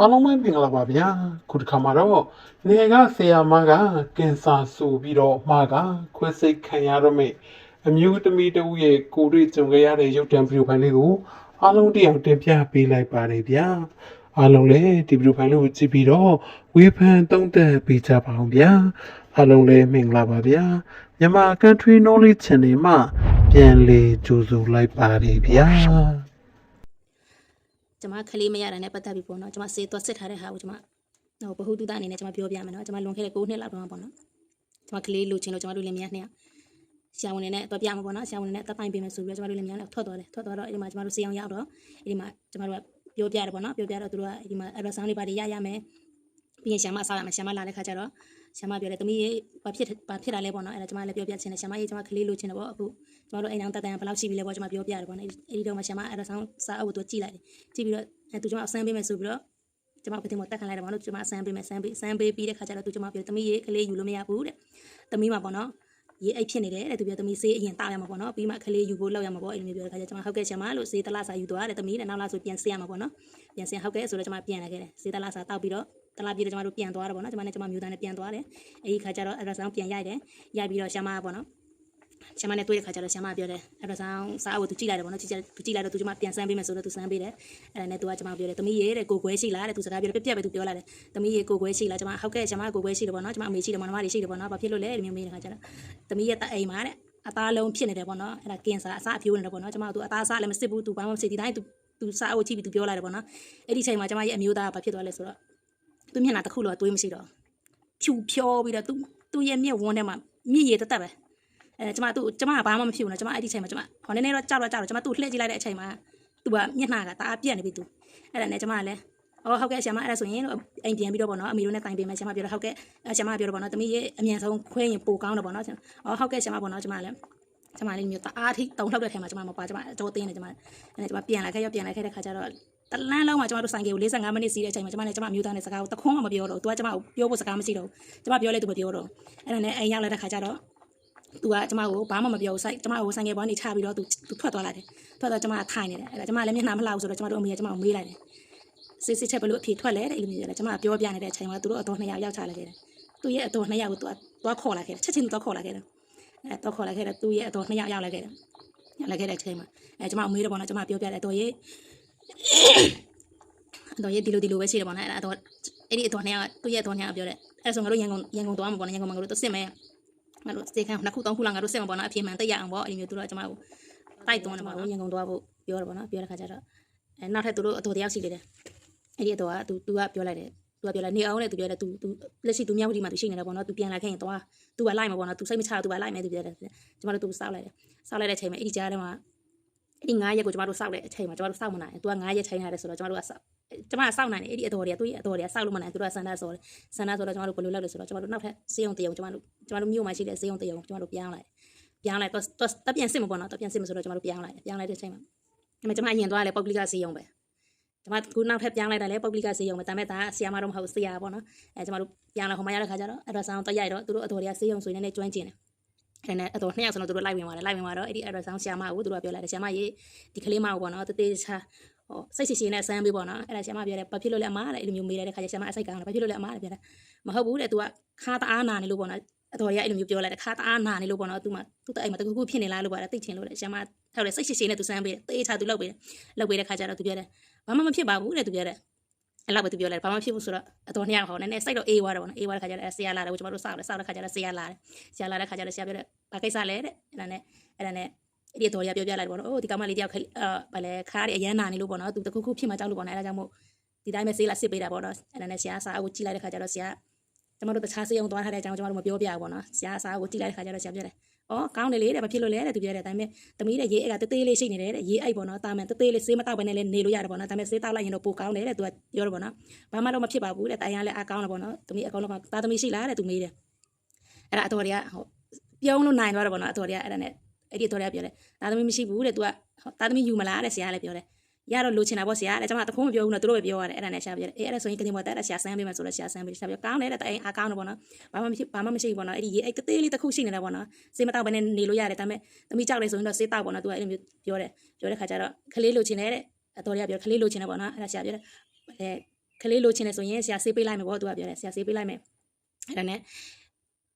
အားလုံးပဲမင်္ဂလာပါဗျာခုတစ်ခါမှာတော့နေကဆရာမကကင်ဆာဆိုပြီးတော့မှာကခွဲစိတ်ခံရတော့မယ့်အမျိုးသမီးတစ်ဦးရဲ့ကိုယ်တွေ့ကြုံခဲ့ရတဲ့ရုပ်တံဗီဒီယိုဖိုင်လေးကိုအားလုံးတရားတင်ပြပေးလိုက်ပါတယ်ဗျာအားလုံးလည်းဒီဗီဒီယိုဖိုင်လေးကိုကြည့်ပြီးတော့ဝေဖန်သုံးသပ်ပေးကြပါအောင်ဗျာအားလုံးလည်းမင်္ဂလာပါဗျာမြန်မာ Country Knowledge Channel မှာပြန်လည်ကြိုဆိုလိုက်ပါတယ်ဗျာ ကျွန်မခလေးမရတာနဲ့ပတ်သက်ပြီးပေါ့နော်ကျွန်မစေးသွားစစ်ထားတဲ့ဟာကိုကျွန်မဟိုဘ ഹു တုဒအနေနဲ့ကျွန်မပြောပြမယ်နော်ကျွန်မလွန်ခဲ့တဲ့9နှစ်လောက်တော့ပေါ့နော်ကျွန်မကလေးလိုချင်လို့ကျွန်မတို့လင်မယားနှစ်ယောက်ဆရာဝန်နေနဲ့တော့ပြမှာပေါ့နော်ဆရာဝန်နေနဲ့တပ်ပိုင်ပေးမယ်ဆိုပြီးတော့ကျွန်မတို့လင်မယားနဲ့ထွက်သွားတယ်ထွက်သွားတော့အဲ့ဒီမှာကျွန်မတို့စေအောင်ရောက်တော့အဲ့ဒီမှာကျွန်မတို့ကပြောပြတယ်ပေါ့နော်ပြောပြတော့သူတို့ကအဲ့ဒီမှာအဲ့တော့ဆောင်းလေးပါတွေရရမယ်ပြီးရင်ဆရာမဆောက်ရမယ်ဆရာမလာတဲ့ခါကျတော့ ဆရာမပြောတယ်သမီးရေဘာဖြစ်ဘာဖြစ်တာလဲပေါ့နော်အဲ့ဒါကျွန်မလည်းပြောပြချင်တယ်ဆရာမရေကျွန်မကလေးလိုချင်တယ်ပေါ့အခုကျွန်မတို့အိမ်အောင်တက်တန်ဘယ်လောက်ရှိပြီလဲပေါ့ကျွန်မပြောပြတယ်ပေါ့နော်အဲ့ဒီတော့မှဆရာမအဲ့ဒါဆောင်းစာအုပ်ကိုသူကြည့်လိုက်တယ်ကြည့်ပြီးတော့အဲသူကျွန်မအဆန်းပေးမယ်ဆိုပြီးတော့ကျွန်မပတင်မတက်ခံလိုက်တယ်ပေါ့နော်ကျွန်မအဆန်းပေးမယ်ဆန်းပေးဆန်းပေးပြီးတဲ့ခါကျတော့သူကျွန်မပြောသမီးရေကလေးယူလို့မရဘူးတဲ့သမီးမှာပေါ့နော် ရေအိတ်ဖြစ်နေတယ်တဲ့သူပြောသမီးဆေးအရင်တောက်ရမှာပေါ့နော်ပြီးမှကလေးယူဖို့လောက်ရမှာပေါ့အဲ့လိုမျိုးပြောတဲ့ခါကျကျွန်မဟုတ်ကဲ့ရှင်မလို့ဆေးတလားစာယူသွားတယ်သမီးတဲ့နောက်လာဆိုပြန်ဆေးရမှာပေါ့နော်ပြန်ဆေးဟုတ်ကဲ့ဆိုတော့ကျွန်မပြန်လာခဲ့တယ်ဆေးတလားစာတောက်ပြီးတော့တလားပြီးတော့ကျွန်မတို့ပြန်သွားတယ်ပေါ့နော်ကျွန်မနဲ့ကျွန်မမျိုးသားနဲ့ပြန်သွားတယ်အဲ့ဒီခါကျတော့အဲ့ဒါဆောင်ပြန်ရိုက်တယ်ရိုက်ပြီးတော့ရှင်မပေါ့နော် ဆရာမနဲ့တွေ့တဲ့ခါကျတော့ဆရာမပြောတယ်အဲ့ဒါဆောင်စာအုပ်ကိုသူကြည့်လိုက်တယ်ပေါ့နော်ကြည့်ကြသူကြည့်လိုက်တော့သူကျမပြန်ဆန်းပေးမယ်ဆိုတော့သူဆန်းပေးတယ်အဲ့ဒါနဲ့သူကကျမပြောတယ်သမီးရေတဲ့ကိုကွဲရှိလားတဲ့သူစကားပြောတယ်ပြက်ပြက်ပဲသူပြောလာတယ်သမီးရေကိုကွဲရှိလားကျမဟုတ်ကဲ့ကျမကိုကွဲရှိတယ်ပေါ့နော်ကျမအမေရှိတယ်မောင်နှမတွေရှိတယ်ပေါ့နော်ဘာဖြစ်လို့လဲအဲ့လိုမျိုးမေးတဲ့ခါကျတော့သမီးရဲ့တအိမ်မှာတဲ့အသားလုံးဖြစ်နေတယ်ပေါ့နော်အဲ့ဒါကင်ဆာအစအဖြိုးနေတယ်ပေါ့နော်ကျမကသူအသားအစလည်းမစစ်ဘူးသူဘာမှမစစ်ဒီတိုင်းသူသူစာအုပ်ကြည့်ပြီးသူပြောလာတယ်ပေါ့နော်အဲ့ဒီချိန်မှာကျမရဲ့အမျိုးသားကဘာဖြစ်သွားလဲဆိုတော့သူမျက်နှာတစ်ခုတော့တွေးမရှိတော့ဖြူဖြောပြီးတော့သူသူရဲ့မျက်ဝန်းထဲမှာမြင့်ရည်တက်တက်ပဲ အဲကျမသူ့ကျမကဘာမှမဖြစ်ဘူးနော်ကျမအဲ့ဒီချိန်မှာကျမဟောနည်းနည်းတော့ကြောက်တော့ကြောက်တော့ကျမသူ့လှည့်ကြည့်လိုက်တဲ့အချိန်မှာသူကမျက်နှာကတအားပြက်နေပြီသူအဲ့ဒါနဲ့ကျမကလည်းအော်ဟုတ်ကဲ့ဆရာမအဲ့ဒါဆိုရင်အိမ်ပြန်ပြီးတော့ပေါ့နော်အမေတို့နဲ့တိုင်ပေးမယ်ဆရာမပြောတော့ဟုတ်ကဲ့အဲဆရာမပြောတော့ပေါ့နော်တမီးရဲ့အမြန်ဆုံးခွဲရင်ပိုကောင်းတော့ပေါ့နော်အော်ဟုတ်ကဲ့ဆရာမပေါ့နော်ကျမလည်းကျမလေးမျိုးတအားထိတုံထောက်တဲ့ထဲမှာကျမမပါကျမအတော်တင်းနေကျမအဲ့ဒါကျမပြန်လာခဲ့ရပြန်လာခဲ့တဲ့ခါကျတော့တလန်းလုံးမှာကျမတို့ဆိုင်ကကို45မိနစ်စီးတဲ့အချိန်မှာကျမနဲ့ကျမမျိုးသားနဲ့စကားကိုတခွန်းမှမပြောတော့သူကကျမကိုပြောဖို့စကားမရှိတော့ကျမပြောလဲသူမပြောတော့အဲ့ဒါနဲ့အိမ်ရောက်လာတဲ့ခါကျတော့ သူကကျမကိုဘာမှမပြောဘူးဆိုင်ကျမကိုဆိုင်ငယ်ပေါ်နေချပြီးတော့သူသူထွက်သွားလိုက်တယ်ထွက်တော့ကျမကထိုင်နေတယ်အဲ့ဒါကျမလည်းမျက်နှာမလှဘူးဆိုတော့ကျမတို့အမေကကျမကိုမေးလိုက်တယ်စစ်စစ်ချက်ဘလို့အဖြေထွက်လဲတဲ့အဲ့လိုမျိုးပြောတယ်ကျမကပြောပြနေတဲ့အချိန်မှာသူတို့အတော်နှစ်ယောက်ရောက်ချလာခဲ့တယ်သူရဲ့အတော်နှစ်ယောက်ကိုသူကသွားခေါ်လာခဲ့တယ်ချက်ချင်းသူသွားခေါ်လာခဲ့တယ်အဲသွားခေါ်လာခဲ့တယ်သူရဲ့အတော်နှစ်ယောက်ရောက်လာခဲ့တယ်ရောက်လာခဲ့တဲ့အချိန်မှာအဲကျမအမေတော့ပေါ့နော်ကျမပြောပြတယ်အတော်ရဲ့အတော်ရဲ့ဒီလိုဒီလိုပဲရှိတယ်ပေါ့နော်အဲ့ဒါအတော်အဲ့ဒီအတော်နှစ်ယောက်သူရဲ့အတော်နှစ်ယောက်ပြောတယ်အဲ့ဆိုငါတို့ရန်ကုန်ရန်ကုန်သွားမှာပေါ့နော်ရန်ကုန်မှာငါတို့သူစစ်မယ် ငါတို့စေခံနှစ်ခုသုံးခုလောက်ငါတို့စစ်မှာပေါ့နော်အပြေမှန်သိရအောင်ပေါ့အဲ့ဒီမျိုးသူတို့ကကျွန်မကိုတိုက်သွင်းတယ်ပေါ့နော်ရန်ကုန်သွားဖို့ပြောတယ်ပေါ့နော်ပြောတဲ့ခါကျတော့အဲနောက်ထပ်သူတို့အတော်တယောက်ရှိနေတယ်အဲ့ဒီအတော်ကသူသူကပြောလိုက်တယ်သူကပြောလိုက်နေအောင်လေသူပြောတယ်သူသူလက်ရှိသူမြောက်ဒီမှာသူရှိနေတယ်ပေါ့နော်သူပြန်လာခဲ့ရင်သွားသူကလိုက်မှာပေါ့နော်သူစိတ်မချသူကလိုက်မယ်သူပြောတယ်ကျွန်မတို့သူစောက်လိုက်တယ်စောက်လိုက်တဲ့အချိန်မှာအဲ့ဒီကြားထဲမှာ အဲ့ဒီ9ရက်ကိုကျွန်မတို့စောက်တဲ့အချိန်မှာကျွန်မတို့စောက်မနိုင်သူက9ရက်ချိန်ရတယ်ဆိုတော့ကျွန်မတို့ကစောက်ကျွန်မကစောက်နိုင်တယ်အဲ့ဒီအတော်တွေကသူ့ရဲ့အတော်တွေကစောက်လို့မနိုင်သူတို့ကစန္ဒဆော်တယ်စန္ဒဆော်တော့ကျွန်မတို့ဘယ်လိုလုပ်လဲဆိုတော့ကျွန်မတို့နောက်ထပ်စေးုံတရုံကျွန်မတို့ကျွန်မတို့မြို့မှာရှိတဲ့စေးုံတရုံကျွန်မတို့ပြောင်းလိုက်ပြောင်းလိုက်တော့တော့ပြန်စစ်မှာပေါ့နော်တော့ပြန်စစ်မှာဆိုတော့ကျွန်မတို့ပြောင်းလိုက်ပြောင်းလိုက်တဲ့အချိန်မှာဒါပေမဲ့ကျွန်မအရင်သွားလဲပုတ်ကလိကစေးုံပဲကျွန်မခုနောက်ထပ်ပြောင်းလိုက်တာလဲပုတ်ကလိကစေးုံပဲဒါပေမဲ့ဒါဆီယာမတော့မဟုတ်ဆရာပေါ့နော်အဲကျွန်မတို့ပြောင်းလာဟိုမှာရတဲ့ခါကျတော့အဲ့တော့ဆောင်းတော့ရိုက်တော့သူတို့အတော်တွေကစေးုံဆိုရင်လည်းကျွမ်းကျင်တယ် အဲ့နဲ့အတော်နှစ်ယောက်စလုံးသူတို့လိုက်ဝင်သွားတယ်လိုက်ဝင်သွားတော့အဲ့ဒီအဲ့တော့ဆောင်းဆီယာမကိုသူတို့ကပြောလိုက်တယ်ဆီယာမရေဒီကလေးမကိုပေါ့နော်တသေးချာဟောစိတ်ရှိရှိနဲ့ဆန်းပေးပေါ့နော်အဲ့ဒါဆီယာမပြောတယ်ဘာဖြစ်လို့လဲအမားတဲ့အဲ့လိုမျိုးမေးလိုက်တဲ့ခါကျဆီယာမအစိတ်ကောင်းတယ်ဘာဖြစ်လို့လဲအမားတဲ့ပြောတယ်မဟုတ်ဘူးတဲ့ तू ကခါတအားနာနေလို့ပေါ့နော်အတော်ရအဲ့လိုမျိုးပြောလိုက်တယ်ခါတအားနာနေလို့ပေါ့နော် तू မှ तू တအိမ်မှာတခုခုဖြစ်နေလားလို့ပေါ့သိချင်လို့လေဆီယာမထောက်တယ်စိတ်ရှိရှိနဲ့ तू ဆန်းပေးတယ်တေးချာ तू လောက်ပေးတယ်လောက်ပေးတဲ့ခါကျတော့ तू ပြောတယ်ဘာမှမဖြစ်ပါဘူးတဲ့ तू ပြောတယ် အဲ့လောက်ပဲ तू ပြောလိုက်ဘာမှဖြစ်ဘူးဆိုတော့အတော်နှစ်ယောက်ဟောနည်းနည်းစိတ်တော့အေးသွားတယ်ပေါ့နော်အေးသွားတဲ့ခါကျတော့ဆရာလာတယ်ကိုကျွန်တော်တို့စောက်တယ်စောက်တဲ့ခါကျတော့ဆရာလာတယ်ဆရာလာတဲ့ခါကျတော့ဆရာပြောတယ်ဘာကိစ္စလဲတဲ့အဲ့ဒါနဲ့အဲ့ဒါနဲ့အဲ့ဒီတော်ရပြောပြလိုက်တယ်ပေါ့နော်အိုးဒီကောင်မလေးတယောက်အာဗာလဲခါးရအရန်နာနေလို့ပေါ့နော်သူတခုခုဖြစ်မှကြောက်လို့ပေါ့နော်အဲ့ဒါကြောင့်မို့ဒီတိုင်းပဲဆေးလာစစ်ပေးတာပေါ့နော်အဲ့ဒါနဲ့ဆရာစာအုပ်ကြည့်လိုက်တဲ့ခါကျတော့ဆရာကျမတို့တခြားဆေးရုံသွားထားတဲ့အကြောင်းကျမတို့မပြောပြဘူးပေါ့နော်ဆရာစာအုပ်ကြည့်လိုက်တဲ့ခါကျတော့ဆရာပြောတယ် အော်ကောင်းတယ်လေတဲ့ဘာဖြစ်လို့လဲတဲ့သူပြောတယ်ဒါပေမဲ့သမီးတဲ့ရေးအိတ်ကတေးသေးလေးရှိနေတယ်တဲ့ရေးအိတ်ပေါ့နော်တာမန်တေးသေးလေးဆေးမတောက်ဘဲနဲ့လည်းနေလို့ရတယ်ပေါ့နော်ဒါပေမဲ့ဆေးတောက်လိုက်ရင်တော့ပိုကောင်းတယ်တဲ့သူကပြောတယ်ပေါ့နော်ဘာမှတော့မဖြစ်ပါဘူးတဲ့တိုင်ရလည်းအားကောင်းတယ်ပေါ့နော်သမီးအကောင်လုံးကတာသမီးရှိလားတဲ့သူမေးတယ်အဲ့ဒါအတော်တွေကဟိုပြုံးလို့နိုင်သွားတယ်ပေါ့နော်အတော်တွေကအဲ့ဒါနဲ့အဲ့ဒီအတော်တွေကပြောတယ်တာသမီးမရှိဘူးတဲ့သူကတာသမီးယူမလားတဲ့ဆရာလည်းပြောတယ် ရတော့လိုချင်တာပေါ့ဆရာတဲ့ကျွန်မတခုံးမပြောဘူးနော်သူတို့ပဲပြောရတယ်အဲ့ဒါနဲ့ဆရာပြောတယ်အေးအဲ့ဒါဆိုရင်ကတိမောတက်ဆရာဆန်းပေးမယ်ဆိုတော့ဆရာဆန်းပေးဆရာပြောကောင်းတယ်တဲ့တိုင်အားကောင်းတယ်ပေါ့နော်ဘာမှမရှိဘာမှမရှိဘူးပေါ့နော်အဲ့ဒီအဲ့တေးလေးတစ်ခုရှိနေတယ်ပေါ့နော်စေးမတောက်ဘဲနဲ့နေလို့ရတယ်ဒါပေမဲ့သမီးကြောက်လေဆိုရင်တော့စေးတောက်ပေါ့နော်သူကအဲ့လိုမျိုးပြောတယ်ပြောတဲ့ခါကျတော့ခလေးလိုချင်တယ်တဲ့အတော်တွေကပြောခလေးလိုချင်တယ်ပေါ့နော်အဲ့ဒါဆရာပြောတယ်အဲကလေးလိုချင်တယ်ဆိုရင်ဆရာဆေးပေးလိုက်မယ်ပေါ့သူကပြောတယ်ဆရာဆေးပေးလိုက်မယ်အဲ့ဒါနဲ့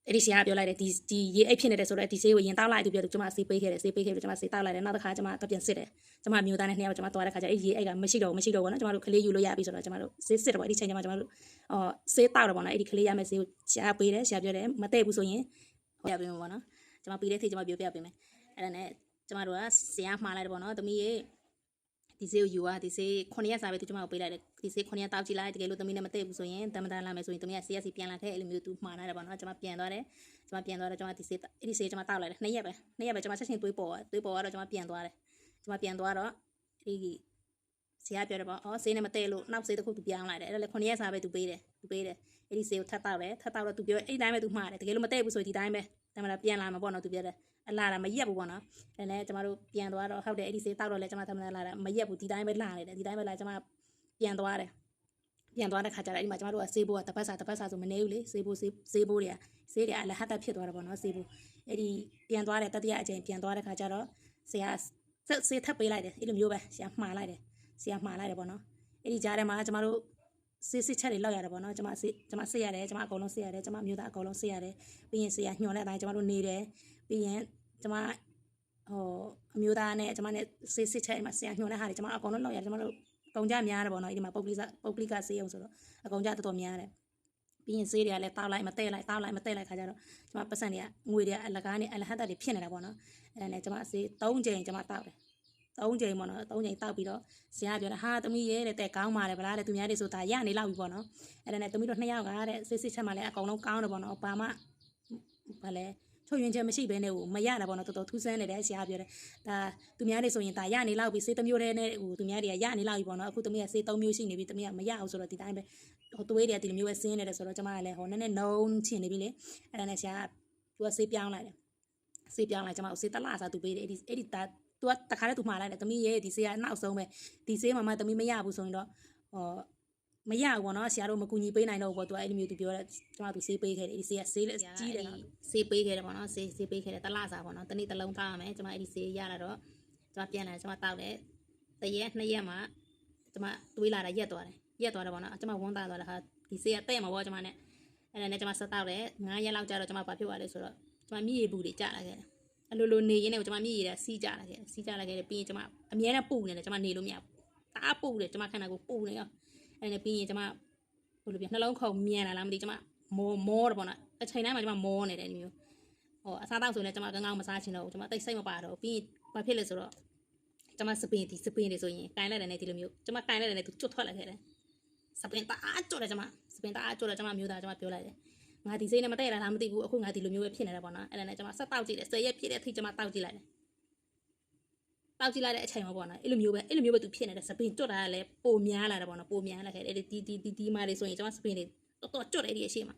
အဲ့ဒီဆရာကပြောလိုက်တယ်ဒီဒီရေအိတ်ဖြစ်နေတယ်ဆိုတော့ဒီဆေးကိုရင်တောက်လိုက်သူပြောတယ်ကျွန်မဆေးပေးခဲ့တယ်ဆေးပေးခဲ့ပြီးကျွန်မဆေးတောက်လိုက်တယ်နောက်တစ်ခါကျွန်မတော့ပြန်စစ်တယ်ကျွန်မမျိုးသားနဲ့နှစ်ယောက်ကျွန်မသွားတဲ့ခါကျအဲ့ရေအိတ်ကမရှိတော့မရှိတော့ဘူးနော်ကျွန်မတို့ကလေးယူလို့ရပြီဆိုတော့ကျွန်မတို့ဆေးစစ်တယ်ပေါ့အဲ့ဒီချိန်ကျမှကျွန်မတို့အော်ဆေးတောက်တယ်ပေါ့နော်အဲ့ဒီကလေးရမယ်ဆေးကိုဆရာပေးတယ်ဆရာပြောတယ်မတည့်ဘူးဆိုရင်ဟောပြပေးမယ်ပေါ့နော်ကျွန်မပြီးတဲ့ထိကျွန်မပြောပြပေးမယ်အဲ့ဒါနဲ့ကျွန်မတို့ကဆရာမှားလိုက်တယ်ပေါ့နော်သမီးရေ ဒီစေးကိုယူอ่ะဒီစေး9ရက်စာပဲသူကျမကိုပေးလိုက်တယ်ဒီစေး9ရက်တောက်ကြည့်လိုက်တကယ်လို့သမီးနဲ့မတည့်ဘူးဆိုရင်တမတန်လာမယ်ဆိုရင်သမီးက CSC ပြန်လာခဲ့အဲ့လိုမျိုးသူမှားလာတယ်ပေါ့နော်ကျမပြန်သွားတယ်ကျမပြန်သွားတော့ကျမဒီစေးအဲ့ဒီစေးကျမတောက်လိုက်တယ်2ရက်ပဲ2ရက်ပဲကျမချက်ချင်းသွေးပေါ်သွေးပေါ်တော့ကျမပြန်သွားတယ်ကျမပြန်သွားတော့ဒီဆရာပြောတယ်ပေါ့အော်စေးနဲ့မတည့်လို့နောက်စေးတစ်ခုသူပြောင်းလိုက်တယ်အဲ့ဒါလည်း9ရက်စာပဲသူပေးတယ်သူပေးတယ်အဲ့ဒီစေးကိုထပ်တောက်တယ်ထပ်တောက်တော့သူပြောအဲ့ဒီတိုင်းပဲသူမှားတယ်တကယ်လို့မတည့်ဘူးဆိုရင်ဒီတိုင်းပဲတမလာပြန်လာမှာပေါ့နော်သူပြောတယ် အလားတာမရက်ဘူးပေါ့နော်ဒါနဲ့ကျမတို့ပြန်သွားတော့ဟုတ်တယ်အဲ့ဒီစေးတောက်တော့လဲကျမသမဏလာတာမရက်ဘူးဒီတိုင်းပဲလာနေတယ်ဒီတိုင်းပဲလာကျမပြန်သွားတယ်ပြန်သွားတဲ့ခါကျတော့အဲ့ဒီမှာကျမတို့ကစေးဘိုးကတပတ်စာတပတ်စာဆိုမနေဘူးလေစေးဘိုးစေးစေးဘိုးတွေကစေးတွေအလဟတ်တက်ဖြစ်သွားတယ်ပေါ့နော်စေးဘိုးအဲ့ဒီပြန်သွားတဲ့တတိယအကြိမ်ပြန်သွားတဲ့ခါကျတော့ဆရာဆက်စေးထပ်ပေးလိုက်တယ်အဲ့လိုမျိုးပဲဆရာမှားလိုက်တယ်ဆရာမှားလိုက်တယ်ပေါ့နော်အဲ့ဒီကြားထဲမှာကျမတို့စေးစစ်ချက်တွေလောက်ရတယ်ပေါ့နော်ကျမစေးကျမစေးရတယ်ကျမအကုန်လုံးစေးရတယ်ကျမအမျိုးသားအကုန်လုံးစေးရတယ်ပြီးရင်ဆရာညွှန်တဲ့အတိုင်းကျမတို့နေတယ်ပြီးရင် ကျမဟိုအမျိုးသားနဲ့ကျမနဲ့ဆေးစစ်ချက်အိမ်မှာဆရာညွှန်တဲ့ဟာတွေကျမအကုန်လုံးလောက်ရတယ်ကျမတို့အကုန်ကြများတယ်ပေါ့နော်အဲ့ဒီမှာပုတ်ပလိကပုတ်ပလိကဆေးအောင်ဆိုတော့အကုန်ကြတော်တော်များတယ်ပြီးရင်ဆေးတွေကလည်းတောက်လိုက်မတဲ့လိုက်တောက်လိုက်မတဲ့လိုက်ခါကြတော့ကျမပတ်စံတွေကငွေတွေကအလကားနဲ့အလဟတ်တက်တွေဖြစ်နေတာပေါ့နော်အဲ့ဒါနဲ့ကျမဆေး၃ချိန်ကျမတောက်တယ်၃ချိန်ပေါ့နော်၃ချိန်တောက်ပြီးတော့ဆရာကပြောတယ်ဟာသမီးရဲ့တဲ့တဲ့ကောင်းပါလေဗလားတဲ့သူများတွေဆိုဒါရနေလောက်ပြီပေါ့နော်အဲ့ဒါနဲ့သမီးတို့နှစ်ယောက်ကတဲ့ဆေးစစ်ချက်မှလည်းအကုန်လုံးကောင်းတယ်ပေါ့နော်ဘာမှဘာလဲ ထုတ်ရင်ချက်မရှိဘဲနဲ့ဟိုမရတာပေါ့နော်တော်တော်ထူးဆန်းနေတယ်ဆရာပြောတယ်ဒါသူများတွေဆိုရင်ဒါရနေလောက်ပြီစေးတစ်မျိုးတည်းနဲ့ဟိုသူများတွေကရနေလောက်ပြီပေါ့နော်အခုသမီးကစေးသုံးမျိုးရှိနေပြီသမီးကမရအောင်ဆိုတော့ဒီတိုင်းပဲဟိုသွေးတွေကဒီလိုမျိုးပဲဆင်းနေတယ်ဆိုတော့ကျမကလည်းဟိုနည်းနည်းနှုံချင်နေပြီလေအဲ့ဒါနဲ့ဆရာကသူကစေးပြောင်းလိုက်တယ်စေးပြောင်းလိုက်ကျမကိုစေးတလားစားသူပေးတယ်အဲ့ဒီအဲ့ဒီဒါသူကတခါတည်းသူမှားလိုက်တယ်သမီးရဲ့ဒီစေးကနောက်ဆုံးပဲဒီစေးမှမှသမီးမရဘူးဆိုရင်တော့ဟော မရဘူးပေါ့နော်ဆရာတို့မကူညီပေးနိုင်တော့ဘူးပေါ့သူကအဲ့လိုမျိုးသူပြောတယ်ကျမသူစေးပေးခဲ့တယ်ဒီစေးကစေးလက်ကြီးတယ်နော်ဆေးပေးခဲ့တယ်ပေါ့နော်ဆေးဆေးပေးခဲ့တယ်တစ်လစာပေါ့နော်တစ်နေ့တစ်လုံးထားရမယ်ကျွန်မအဲ့ဒီဆေးရလာတော့ကျွန်မပြန်လာကျွန်မတောက်တယ်တစ်ရက်နှစ်ရက်မှကျွန်မတွေးလာတာရက်သွားတယ်ရက်သွားတယ်ပေါ့နော်ကျွန်မဝန်းသားသွားတာဟာဒီဆေးကတဲ့မှာပေါ့ကျွန်မနဲ့အဲ့ဒါနဲ့ကျွန်မဆက်တောက်တယ်9ရက်လောက်ကြာတော့ကျွန်မဘာဖြစ်သွားလဲဆိုတော့ကျွန်မမြည်ရည်ဘူးတွေကြာလာခဲ့တယ်အလိုလိုနေရင်းနဲ့ကျွန်မမြည်ရည်တဲ့စီးကြလာခဲ့တယ်စီးကြလာခဲ့တယ်ပြီးရင်ကျွန်မအမြဲတမ်းပူနေတယ်ကျွန်မနေလို့မရဘူးတအားပူတယ်ကျွန်မခန္ဓာကိုယ်ပူနေရော အဲ့ဒါနဲ့ပြီးရင်ကျွန်မဘယ်လိုပြောနှလုံးခုန်မြန်လာလားမသိကျွန်မမောမောတယ်ပေါ့နော်အချိန်တိုင်းမှာကျွန်မမောနေတယ်ဒီမျိုးဟိုအစားတောက်ဆိုရင်လည်းကျွန်မကောင်းကောင်းမစားချင်တော့ဘူးကျွန်မတိတ်စိတ်မပါတော့ဘူးပြီးရင်ဘာဖြစ်လဲဆိုတော့ကျွန်မစပင်ဒီစပင်တွေဆိုရင်ကင်လိုက်တယ်နဲ့ဒီလိုမျိုးကျွန်မကင်လိုက်တယ်နဲ့သူကျွတ်ထွက်လာခဲ့တယ်စပင်တအားကျွတ်တယ်ကျွန်မစပင်တအားကျွတ်တယ်ကျွန်မမျိုးသားကျွန်မပြောလိုက်တယ်ငါဒီစိတ်နဲ့မတည့်ရလားမသိဘူးအခုငါဒီလိုမျိုးပဲဖြစ်နေတယ်ပေါ့နော်အဲ့ဒါနဲ့ကျွန်မဆက်တောက်ကြည့်တယ်ဆယ်ရက်ဖြစ်တဲ့အထိကျွန်မတောက်ကြည့်လိုက်တယ် တောက်ကြည့်လိုက်တဲ့အချိန်မှာပေါ့နော်အဲ့လိုမျိုးပဲအဲ့လိုမျိုးပဲသူဖြစ်နေတယ်စပင်ကျွတ်တာကလည်းပိုများလာတယ်ပေါ့နော်ပိုများလာခဲ့တယ်ဒီဒီဒီဒီမာတွေဆိုရင်ကျွန်မစပင်တွေတော်တော်ကျွတ်တယ်ဒီအရှိမ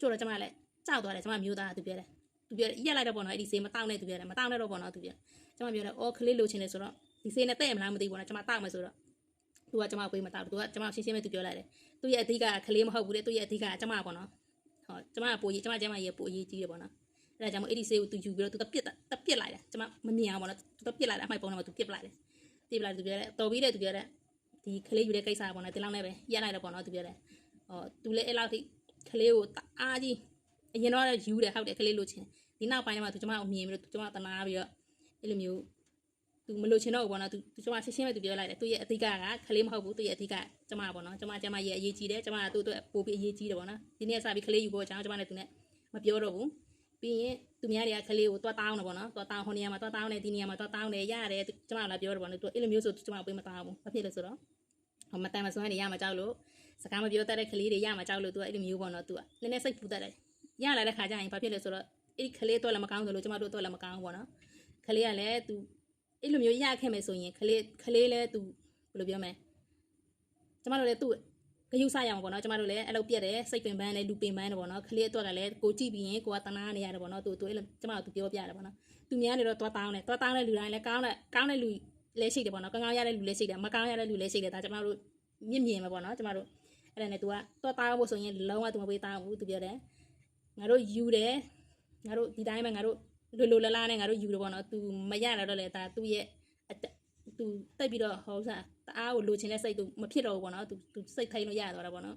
ကျွတ်တော့ကျွန်မလည်းကြောက်သွားတယ်ကျွန်မမျိုးသားကသူပြောတယ်သူပြောတယ်ရက်လိုက်တော့ပေါ့နော်အဲ့ဒီဆေးမတောင်းနဲ့သူပြောတယ်မတောင်းနဲ့တော့ပေါ့နော်သူပြောကျွန်မပြောတယ်အော်ကလေးလိုချင်တယ်ဆိုတော့ဒီဆေးနဲ့တဲ့မလားမသိဘူးပေါ့နော်ကျွန်မတောက်မယ်ဆိုတော့သူကကျွန်မကိုပေးမတောက်ဘူးသူကကျွန်မရှင်းရှင်းပဲသူပြောလိုက်တယ်သူရဲ့အဓိကကလေးမဟုတ်ဘူးလေသူရဲ့အဓိကကကျွန်မပေါ့နော်ဟောကျွန်မကပိုရေးကျွန်မကျမရဲ့ပိုရေးကြီးတယ်ပေါ့နော် အဲ့ဒါကြောင့်မို့အဲ့ဒီဆေးကိုသူယူပြီးတော့သူတပစ်တပစ်လိုက်တယ်ကျွန်မမမြင်အောင်ပေါ့နော်သူတပစ်လိုက်တယ်အမိုက်ပုံးထဲမှာသူပစ်ပလိုက်တယ်ပစ်ပလိုက်သူပြောတယ်တော်ပြီးတယ်သူပြောတယ်ဒီကလေးယူတဲ့ကိစ္စပေါ့နော်ဒီလောက်နဲ့ပဲရက်လိုက်တော့ပေါ့နော်သူပြောတယ်ဟောသူလည်းအဲ့လောက်ထိကလေးကိုတအားကြီးအရင်တော့ယူတယ်ဟုတ်တယ်ကလေးလိုချင်ဒီနောက်ပိုင်းမှာသူကျမကိုမြင်ပြီးတော့သူကျမတနာပြီးတော့အဲ့လိုမျိုးသူမလို့ချင်တော့ဘူးပေါ့နော်သူသူကျမရှင်းရှင်းပဲသူပြောလိုက်တယ်သူရဲ့အဓိကကခလေးမဟုတ်ဘူးသူရဲ့အဓိကကျမပေါ့နော်ကျမကျမရဲ့အရေးကြီးတယ်ကျမကသူ့အတွက်ပို့ပြီးအရေးကြီးတယ်ပေါ့နော်ဒီနေ့စပြီးခလေးယူဖို့အကြောင်းကျမနဲ့သူနဲ့မပြောတော့ဘူး ပြီးရင်သူများတွေကကလေးကိုသွားတောင်းတယ်ပေါ့နော်သွားတောင်းဟိုနေရာမှာသွားတောင်းတယ်ဒီနေရာမှာသွားတောင်းတယ်ရတယ်ကျမတို့လည်းပြောတယ်ပေါ့နော်သူအဲ့လိုမျိုးဆိုကျမတို့ပေးမတောင်းဘူးဘာဖြစ်လဲဆိုတော့ဟိုမတန်မစွမ်းနေရမှာကြောက်လို့စကားမပြောတတ်တဲ့ကလေးတွေရမှာကြောက်လို့သူကအဲ့လိုမျိုးပေါ့နော်သူကနည်းနည်းစိတ်ပူတတ်တယ်ရလာတဲ့ခါကျရင်ဘာဖြစ်လဲဆိုတော့အဲ့ဒီကလေးတော့လည်းမကောင်းဘူးလို့ကျမတို့တော့လည်းမကောင်းဘူးပေါ့နော်ကလေးကလည်းသူအဲ့လိုမျိုးရခဲ့မယ်ဆိုရင်ကလေးကလေးလည်းသူဘယ်လိုပြောမလဲကျမတို့လည်းသူ့ ဂယုစရအောင်ပေါ့နော်ကျမတို့လည်းအဲ့လိုပြက်တယ်စိတ်ပင်ပန်းလည်းလူပင်ပန်းတယ်ပေါ့နော်ကလေးအတွက်ကလည်းကိုကြည့်ပြီးရင်ကိုကတနာနေရတယ်ပေါ့နော် तू तू အဲ့လိုကျမတို့ तू ပြောပြတယ်ပေါ့နော်သူများနေတော့တွားတောင်းတယ်တွားတောင်းတဲ့လူတိုင်းလည်းကောင်းတဲ့ကောင်းတဲ့လူလည်းရှိတယ်ပေါ့နော်ကောင်းကောင်းရတဲ့လူလည်းရှိတယ်မကောင်းရတဲ့လူလည်းရှိတယ်ဒါကျမတို့မြင့်မြင်ပဲပေါ့နော်ကျမတို့အဲ့ဒါနဲ့ तू ကတွားတောင်းဖို့ဆိုရင်လုံးဝ तू မပေးတောင်းဘူး तू ပြောတယ်ငါတို့ယူတယ် ငါတို့ဒီတိုင်းပဲငါတို့လိုလိုလားလားနဲ့ငါတို့ယူတယ်ပေါ့နော်။ तू မရတာတော့လေဒါသူ့ရဲ့အတက် तू တိတ်ပြီးတော့ဟောစား တအားကိုလိုချင်တဲ့စိတ်သူမဖြစ်တော့ဘူးပေါ့နော်သူသူစိတ်ထိန်လို့ရသွားတာပေါ့နော်